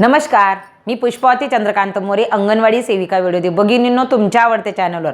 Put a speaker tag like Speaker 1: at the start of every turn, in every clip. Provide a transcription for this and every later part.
Speaker 1: नमस्कार मी पुष्पावती चंद्रकांत मोरे अंगणवाडी सेविका व्हिडिओ भगिनींनो तुमच्या आवडत्या चॅनलवर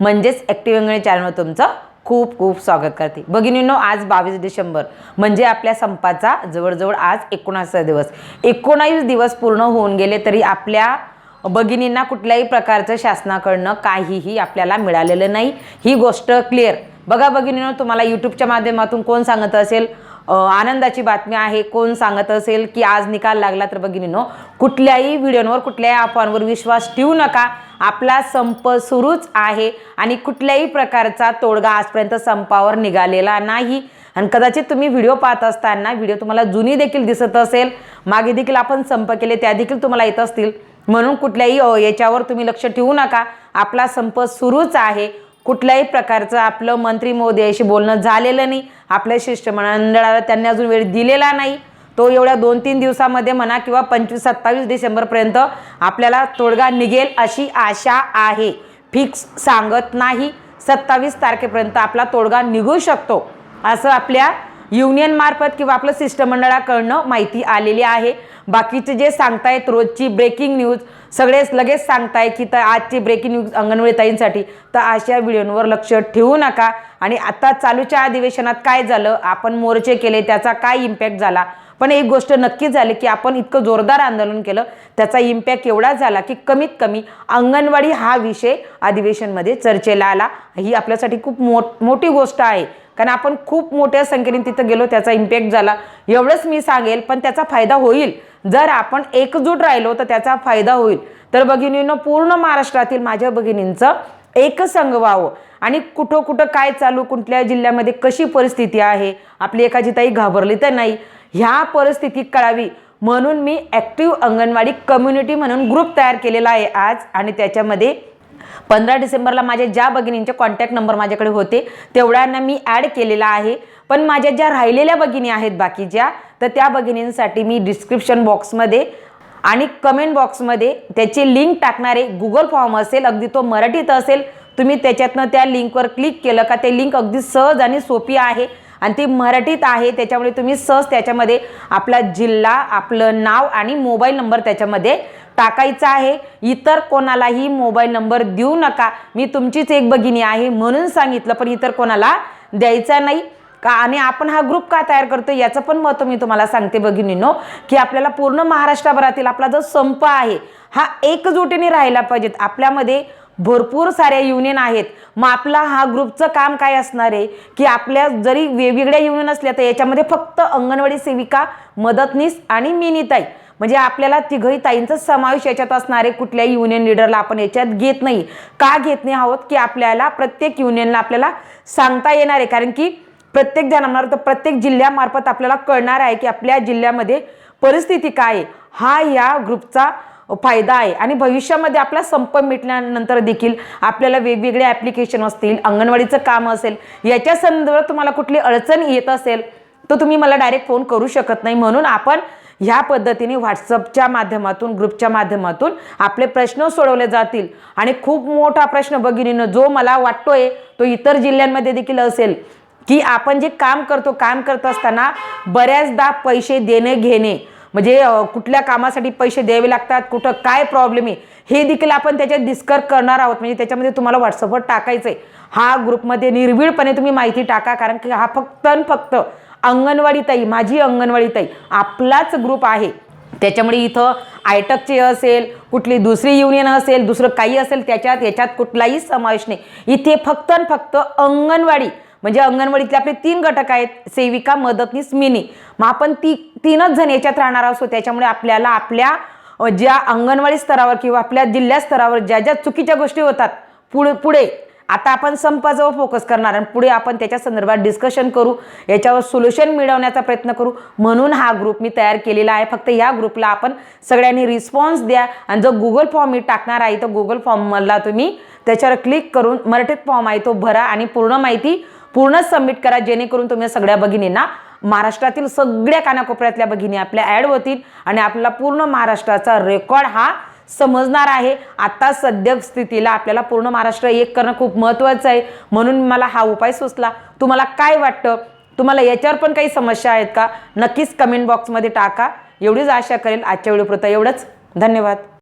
Speaker 1: म्हणजेच ॲक्टिव्ह अंगणी चॅनलवर तुमचं खूप खूप स्वागत करते. भगिनींनो आज बावीस डिसेंबर म्हणजे आपल्या संपाचा जवळजवळ आज एकोणासा दिवस. एकोणावीस दिवस पूर्ण होऊन गेले तरी आपल्या भगिनींना कुठल्याही प्रकारचं शासनाकडनं काहीही आपल्याला मिळालेलं नाही. ही गोष्ट क्लिअर बघा भगिनींनो तुम्हाला यूट्यूबच्या माध्यमातून कोण सांगत असेल? आनंदाची बातमी आहे. कोण सांगत असेल की आज निकाल लागला तर भगिनीनो कुठल्याही व्हिडिओवर कुठल्याही अफवांवर विश्वास ठेवू नका. आपला संप सुरूच आहे आणि कुठल्याही प्रकारचा तोडगा आजपर्यंत संपावर निघालेला नाही. आणि कदाचित तुम्ही व्हिडिओ पाहत असताना व्हिडिओ तुम्हाला जुनी देखील दिसत असेल मागे देखील आपण संप केले त्या देखील तुम्हाला येत असतील. म्हणून कुठल्याही याच्यावर तुम्ही लक्ष ठेवू नका. आपला संप सुरूच आहे. कुठल्याही प्रकारचं आपलं मंत्री महोदयाशी बोलणं झालेलं नाही. आपल्या शिष्टमंडळाला त्यांनी अजून वेळ दिलेला नाही. तो एवढ्या दोन तीन दिवसामध्ये म्हणा किंवा पंचवीस सत्तावीस डिसेंबरपर्यंत आपल्याला तोडगा निघेल अशी आशा आहे. फिक्स सांगत नाही. सत्तावीस तारखेपर्यंत आपला तोडगा निघू शकतो. असं आपल्या युनियनमार्फत किंवा आपलं शिष्टमंडळाकडनं माहिती आलेली आहे. बाकीचे जे सांगतायत रोजची ब्रेकिंग न्यूज सगळेच लगेच सांगताय की तर आजची ब्रेकिंग न्यूज अंगणवाडी ताईंसाठी. तर अशा व्हिडिओंवर लक्ष ठेवू नका. आणि आता चालूच्या अधिवेशनात काय झालं? आपण मोर्चे केले त्याचा काय इम्पॅक्ट झाला? पण एक गोष्ट नक्की झाली की आपण इतकं जोरदार आंदोलन केलं. त्याचा इम्पॅक्ट एवढा झाला की कमीत कमी अंगणवाडी हा विषय अधिवेशनमध्ये चर्चेला आला. ही आपल्यासाठी खूप मोठ मोठी गोष्ट आहे. कारण आपण खूप मोठ्या संख्येने तिथं गेलो त्याचा इम्पॅक्ट झाला. एवढंच मी सांगेल पण त्याचा फायदा होईल. जर आपण एकजूट राहिलो तर त्याचा फायदा होईल. तर भगिनीनं पूर्ण महाराष्ट्रातील माझ्या भगिनींचं एक संघ व्हावं. आणि कुठं कुठं काय चालू कुठल्या जिल्ह्यामध्ये कशी परिस्थिती आहे आपली एखादी ताई घाबरली तर नाही. ह्या परिस्थिती कळावी. म्हणून मी ॲक्टिव्ह अंगणवाडी कम्युनिटी म्हणून ग्रुप तयार केलेला आहे आज. आणि त्याच्यामध्ये पंधरा डिसेंबरला माझ्या ज्या भगिनींचे कॉन्टॅक्ट नंबर माझ्याकडे होते तेवढ्यांना मी ॲड केलेला आहे. पण माझ्या ज्या राहिलेल्या भगिनी आहेत बाकीच्या तर त्या भगिनींसाठी मी डिस्क्रिप्शन बॉक्समध्ये आणि कमेंट बॉक्समध्ये त्याची लिंक टाकणारे गुगल फॉर्म असेल अगदी तो मराठीत असेल तुम्ही त्याच्यातनं त्या लिंकवर क्लिक केलं का ते लिंक अगदी सहज आणि सोपी आहे. आणि ती मराठीत आहे त्याच्यामुळे तुम्ही सहज त्याच्यामध्ये आपला जिल्हा आपलं नाव आणि मोबाईल नंबर त्याच्यामध्ये टाकायचा आहे. इतर कोणालाही मोबाईल नंबर देऊ नका. मी तुमचीच एक भगिनी आहे म्हणून सांगितलं पण इतर कोणाला द्यायचा नाही. का आणि आपण हा ग्रुप का तयार करतो याचं पण महत्त्व मी तुम्हाला सांगते भगिनीनो की आपल्याला पूर्ण महाराष्ट्रभरातील आपला जो संप आहे हा एकजुटीने राहायला पाहिजेत. आपल्यामध्ये भरपूर साऱ्या युनियन आहेत. मग आपला हा ग्रुपचं काम काय असणार आहे? की आपल्या जरी वेगवेगळ्या युनियन असल्या तर याच्यामध्ये फक्त अंगणवाडी सेविका मदतनीस आणि मिनीताई. म्हणजे आपल्याला तिघही ताईंचा समावेश याच्यात असणारे कुठल्याही युनियन लिडरला आपण याच्यात घेत नाही. का घेत नाही आहोत? की आपल्याला प्रत्येक युनियनला आपल्याला सांगता येणार आहे. कारण की प्रत्येक ध्यानावर तर प्रत्येक जिल्ह्यामार्फत आपल्याला कळणार आहे की आपल्या जिल्ह्यामध्ये परिस्थिती काय आहे. हा या ग्रुपचा फायदा आहे. आणि भविष्यामध्ये आपला संप मिटल्यानंतर देखील आपल्याला वेगवेगळे ॲप्लिकेशन असतील अंगणवाडीचं काम असेल याच्या संदर्भात तुम्हाला कुठली अडचण येत असेल तर तुम्ही मला डायरेक्ट फोन करू शकत नाही. म्हणून आपण ह्या पद्धतीने व्हॉट्सअपच्या माध्यमातून ग्रुपच्या माध्यमातून आपले प्रश्न सोडवले जातील. आणि खूप मोठा प्रश्न भगिनीनं जो मला वाटतोय तो इतर जिल्ह्यांमध्ये देखील असेल की आपण जे काम करतो काम करत असताना बऱ्याचदा पैसे देणे घेणे म्हणजे कुठल्या कामासाठी पैसे द्यावे लागतात कुठं काय प्रॉब्लेम आहे हे देखील आपण त्याच्यात डिस्कस करणार आहोत. म्हणजे त्याच्यामध्ये तुम्हाला व्हॉट्सअपवर टाकायचं आहे हा ग्रुपमध्ये निर्भीडपणे तुम्ही माहिती टाका कारण की हा फक्त आणि फक्त अंगणवाडीताई माझी अंगणवाडीताई आपलाच ग्रुप आहे. त्याच्यामुळे इथं आयटकचे असेल कुठली दुसरी युनियन असेल दुसरं काही असेल त्याच्यात याच्यात कुठलाही समावेश नाही. इथे फक्त आणि फक्त अंगणवाडी म्हणजे अंगणवाडीतले आपले तीन घटक आहेत सेविका मदतनीस मिनी. मग आपण ती तीनच जण याच्यात राहणार असो त्याच्यामुळे आपल्याला आपल्या ज्या अंगणवाडी स्तरावर किंवा आपल्या जिल्हा स्तरावर ज्या ज्या चुकीच्या गोष्टी होतात पुढे पुढे आता आपण संपाजवळ फोकस करणार आणि पुढे आपण त्याच्या संदर्भात डिस्कशन करू याच्यावर सोल्युशन मिळवण्याचा प्रयत्न करू. म्हणून हा ग्रुप मी तयार केलेला आहे. फक्त या ग्रुपला आपण सगळ्यांनी रिस्पॉन्स द्या आणि जो गुगल फॉर्म मी टाकणार आहे तो गुगल फॉर्ममधला तुम्ही त्याच्यावर क्लिक करून मराठीत फॉर्म आहे तो भरा आणि पूर्ण माहिती पूर्ण सबमिट करा जेणेकरून तुम्ही सगळ्या भगिनींना महाराष्ट्रातील सगळ्या कानाकोपऱ्यातल्या भगिनी आपल्या ॲड होतील आणि आपला पूर्ण महाराष्ट्राचा रेकॉर्ड हा समजणार आहे. आता सद्य स्थितीला आपल्याला पूर्ण महाराष्ट्र एक करणं खूप महत्त्वाचं आहे. म्हणून मला हा उपाय सुचला. तुम्हाला काय वाटतं? तुम्हाला याच्यावर पण काही समस्या आहेत का? नक्कीच कमेंट बॉक्समध्ये टाका. एवढीच आशा करेल आजच्या व्हिडिओपुरता एवढंच. धन्यवाद.